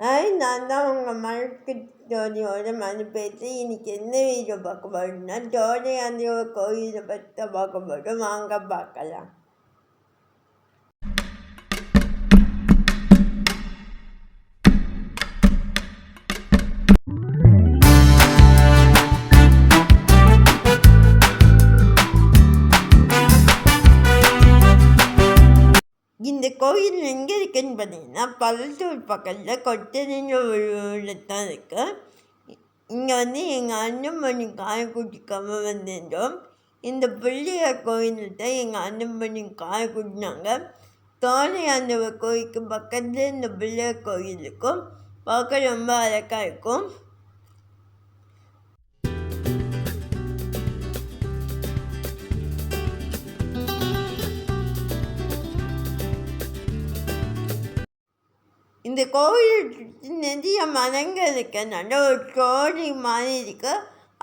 Hi நான் தான் உங்கள் மழக்கு ஜோதியோட மனு பேசி இன்னைக்கு என்ன வீடியோ பார்க்க போகிறோம்னா ஜோதியாந்தியோட கோயிலை பற்றி பார்க்க போகிறோம் வாங்க பார்க்கலாம் கோயில் எங்கே இருக்குதுன்னு பார்த்தீங்கன்னா பழத்தூர் பக்கத்தில் கொத்தடின்ற ஒரு தான் இருக்குது இங்கே வந்து எங்கள் அண்ணன்மணி காய் கம்ம வந்திருந்தோம். இந்த பிள்ளையார் கோயிலில் தான் எங்கள் அண்ணன்மணி காய் குட்டினாங்க தோழையாண்டவர் கோயிலுக்கு பக்கத்தில் இந்த பிள்ளையார் கோயில் இருக்கும் பார்க்க ரொம்ப அழகாக இருக்கும். இந்த கோவில் நிறைய மரங்கள் இருக்கனால ஒரு ஜோடி மாதிரி இருக்கு.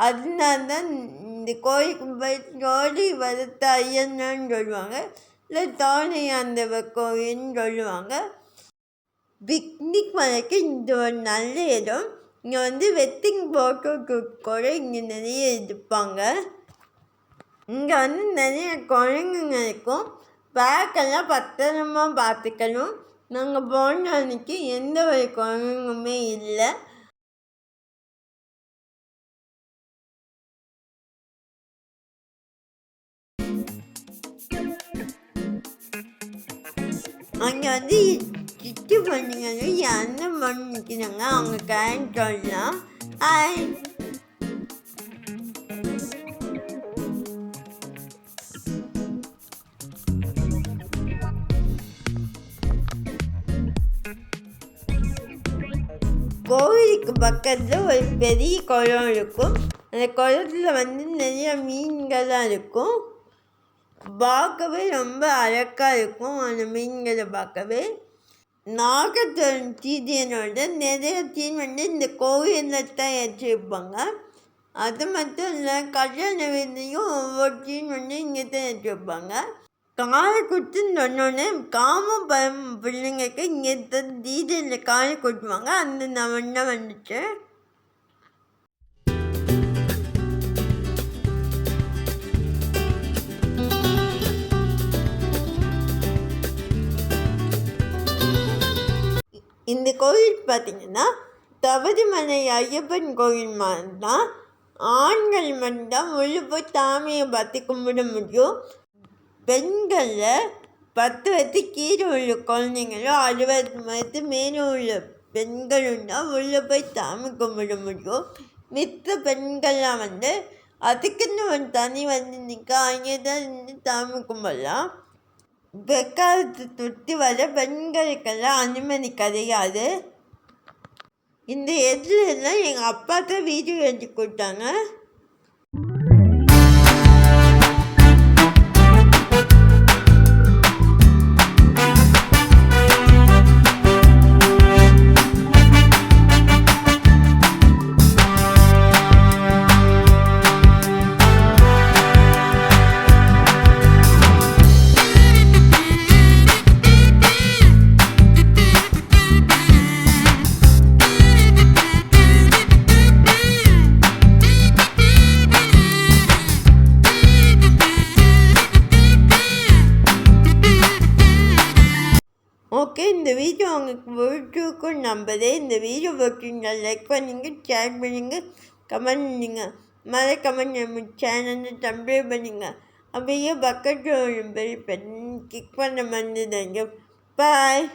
அதனால தான் இந்த கோயிலுக்கு போய் ஜோடி வளர்த்த ஐயன்னு சொல்லுவாங்க. இல்லை தோணையாண்டவர் கோயில்னு சொல்லுவாங்க. பிக்னிக் மலைக்கு இது ஒரு நல்ல இடம். இங்கே வந்து வெட்டிங் போட்டோ கூட இங்கே நிறைய இருப்பாங்க. இங்கே வந்து நிறைய குழந்தைங்க இருக்கும். பேக்கெல்லாம் பத்திரமா பார்த்துக்கணும். நாங்கள் போன அன்னைக்கு எந்த ஒரு குழந்தைங்களுமே இல்லை. அங்கே வந்து சிட்டு பண்ணிங்க என்ன பண்ணிக்கிறாங்க அவங்க கேரக்டர்லாம் ஹாய் பக்கத்தில் ஒரு பெரிய குளம் இருக்கும். அந்த குளத்தில் வந்து நிறைய மீன்கள்லாம் இருக்கும். பார்க்கவே ரொம்ப அழகாக இருக்கும் அந்த மீன்களை பார்க்கவே. நாகத்தன் தீதியனோட நிறைய தீன் வந்து இந்த கோவிலில் தான் ஏற்றிருப்பாங்க. அது மட்டும் இல்லை கல்யாண வீட்லேயும் ஒவ்வொரு தீன் வந்து இங்கே தான் ஏற்றிருப்பாங்க. காலை குத்துன்னு சொன்னோடனே காம பயம் பிள்ளைங்களுக்கு இங்கே டீஜேயில் காலை குத்துவாங்க. அந்த நான் வந்துச்சு. இந்த கோயில் பார்த்திங்கன்னா தவதிமலை ஐயப்பன் கோயில் மாதிரி தான் ஆண்கள் மட்டும்தான் முழுப்பு சாமியை பார்த்து கும்பிட முடியும். பெண்களில் பத்து வயது கீழே உள்ள குழந்தைங்களும் அறுபது வயது மேலே உள்ள பெண்களும் தான் உள்ளே போய் சாமி கும்பிட முடியும். மித்த பெண்கள்லாம் வந்து அதுக்குன்னு ஒரு தனி வந்து நிற்க அங்கே தான் நின்று சாமி கும்பிடலாம். வெக்காலத்து தொட்டி வர பெண்களுக்கெல்லாம் அனுமதி கிடையாது. இந்த எதுலாம் எங்கள் அப்பா தான் வீடியோ எடுத்து கொடுத்தாங்க. வீடியோ உங்களுக்கு பிடிச்சிருக்கும் நம்பதே. இந்த வீடியோ பிடிச்சிருந்தா லைக் பண்ணுங்க ஷேர் பண்ணுங்க கமெண்ட் பண்ணுங்க. மறக்காமல் நம்ம சேனலை சப்ஸ்கிரைப் பண்ணுங்க. அப்படியே பக்கத்தில் ஒரு பெரிய பண்ணி கிளிக் பண்ண மறந்துடுங்க பாய்